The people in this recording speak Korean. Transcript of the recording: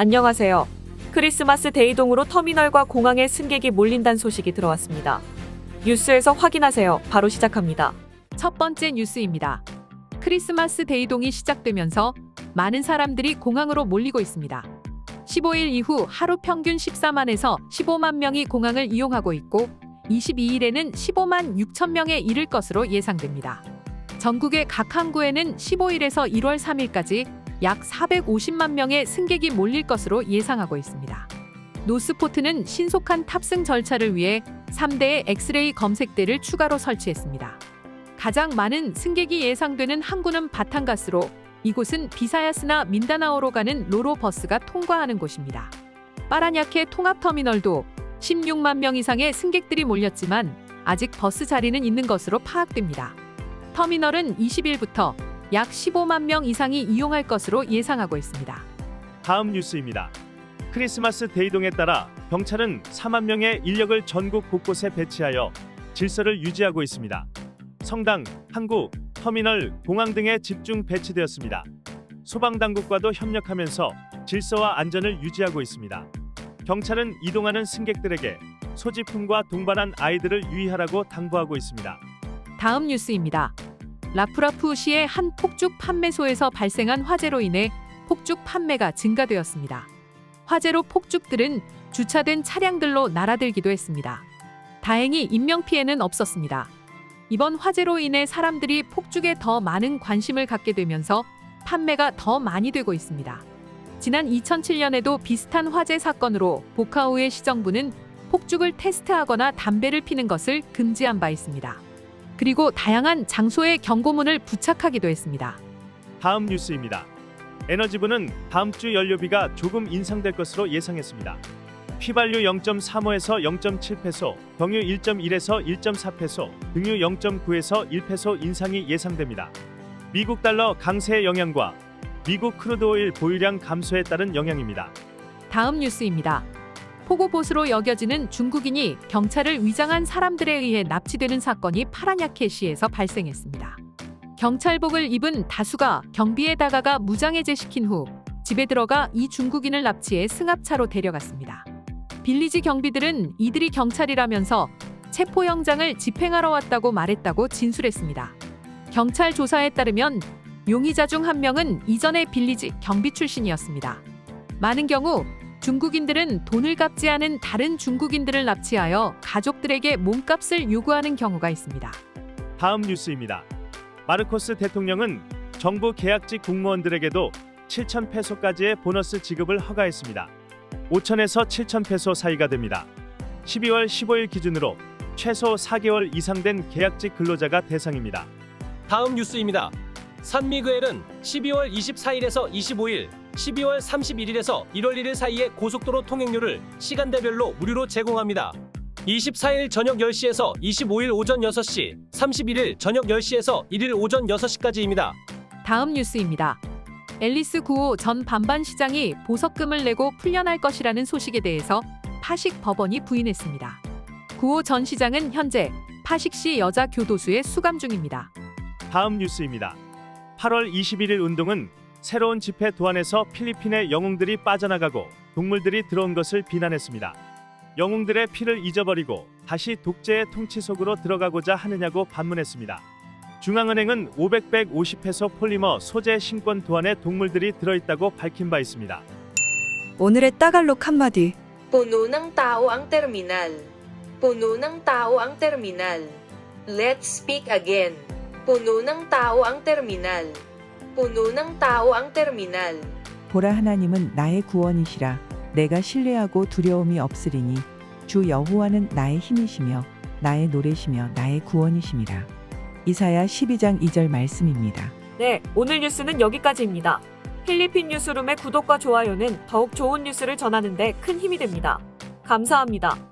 안녕하세요. 크리스마스 데이동으로 터미널과 공항에 승객이 몰린다는 소식이 들어왔습니다. 뉴스에서 확인하세요. 바로 시작합니다. 첫 번째 뉴스입니다. 크리스마스 데이동이 시작되면서 많은 사람들이 공항으로 몰리고 있습니다. 15일 이후 하루 평균 14만에서 15만 명이 공항을 이용하고 있고 22일에는 15만 6천 명에 이를 것으로 예상됩니다. 전국의 각 항구에는 15일에서 1월 3일까지 약 450만 명의 승객이 몰릴 것으로 예상하고 있습니다. 노스포트는 신속한 탑승 절차를 위해 3대의 엑스레이 검색대를 추가로 설치했습니다. 가장 많은 승객이 예상되는 항구는 바탕가스로 이곳은 비사야스나 민다나오로 가는 로로 버스가 통과하는 곳입니다. 빠라냐케 통합터미널도 16만 명 이상의 승객들이 몰렸지만 아직 버스 자리는 있는 것으로 파악됩니다. 터미널은 20일부터 약 15만 명 이상이 이용할 것으로 예상하고 있습니다. 다음 뉴스입니다. 크리스마스 데이동에 따라 경찰은 4만 명의 인력을 전국 곳곳에 배치하여 질서를 유지하고 있습니다. 성당, 항구, 터미널, 공항 등에 집중 배치되었습니다. 소방당국과도 협력하면서 질서와 안전을 유지하고 있습니다. 경찰은 이동하는 승객들에게 소지품과 동반한 아이들을 유의하라고 당부하고 있습니다. 다음 뉴스입니다. 라프라푸시의 한 폭죽 판매소에서 발생한 화재로 인해 폭죽 판매가 증가되었습니다. 화재로 폭죽들은 주차된 차량들로 날아들기도 했습니다. 다행히 인명피해는 없었습니다. 이번 화재로 인해 사람들이 폭죽에 더 많은 관심을 갖게 되면서 판매가 더 많이 되고 있습니다. 지난 2007년에도 비슷한 화재 사건으로 보카우의 시정부는 폭죽을 테스트하거나 담배를 피는 것을 금지한 바 있습니다. 그리고 다양한 장소에 경고문을 부착하기도 했습니다. 다음 뉴스입니다. 에너지부는 다음 주 연료비가 조금 인상될 것으로 예상했습니다. 휘발유 0.35에서 0.7페소, 경유 1.1에서 1.4페소, 등유 0.9에서 1페소 인상이 예상됩니다. 미국 달러 강세의 영향과 미국 크루드 오일 보유량 감소에 따른 영향입니다. 다음 뉴스입니다. 포고보스로 여겨지는 중국인이 경찰을 위장한 사람들에 의해 납치되는 사건이 파라냐케시에서 발생했습니다. 경찰복을 입은 다수가 경비에 다가가 무장해제시킨 후 집에 들어가 이 중국인을 납치해 승합차로 데려갔습니다. 빌리지 경비들은 이들이 경찰이라면서 체포영장을 집행하러 왔다고 말했다고 진술했습니다. 경찰 조사에 따르면 용의자 중 한 명은 이전에 빌리지 경비 출신이었습니다. 많은 경우 중국인들은 돈을 갚지 않은 다른 중국인들을 납치하여 가족들에게 몸값을 요구하는 경우가 있습니다. 다음 뉴스입니다. 마르코스 대통령은 정부 계약직 공무원들에게도 7천 페소까지의 보너스 지급을 허가했습니다. 5천에서 7천 페소 사이가 됩니다. 12월 15일 기준으로 최소 4개월 이상 된 계약직 근로자가 대상입니다. 다음 뉴스입니다. 산미그엘은 12월 24일에서 25일, 12월 31일에서 1월 1일 사이의 고속도로 통행료를 시간대별로 무료로 제공합니다. 24일 저녁 10시에서 25일 오전 6시, 31일 저녁 10시에서 1일 오전 6시까지입니다. 다음 뉴스입니다. 앨리스 구호 전 반반 시장이 보석금을 내고 풀려날 것이라는 소식에 대해서 파식 법원이 부인했습니다. 구호 전 시장은 현재 파식시 여자 교도소에 수감 중입니다. 다음 뉴스입니다. 8월 21일 운동은 새로운 집회 도안에서 필리핀의 영웅들이 빠져나가고 동물들이 들어온 것을 비난했습니다. 영웅들의 피를 잊어버리고 다시 독재의 통치 속으로 들어가고자 하느냐고 반문했습니다. 중앙은행은 500백 50페소 폴리머 소재 신권 도안에 동물들이 들어있다고 밝힌 바 있습니다. 오늘의 따갈록 한마디. Puno ng tao ang terminal. Puno ng tao ang terminal. Let's speak again. Puno ng tao ang terminal. Puno ng tao ang terminal. 보라 하나님은 나의 구원이시라 내가 신뢰하고 두려움이 없으리니 주 여호와는 나의 힘이시며 나의 노래시며 나의 구원이심이라 이사야 12장 2절 말씀입니다. 네, 오늘 뉴스는 여기까지입니다. 필리핀 뉴스룸의 구독과 좋아요는 더욱 좋은 뉴스를 전하는데 큰 힘이 됩니다. 감사합니다.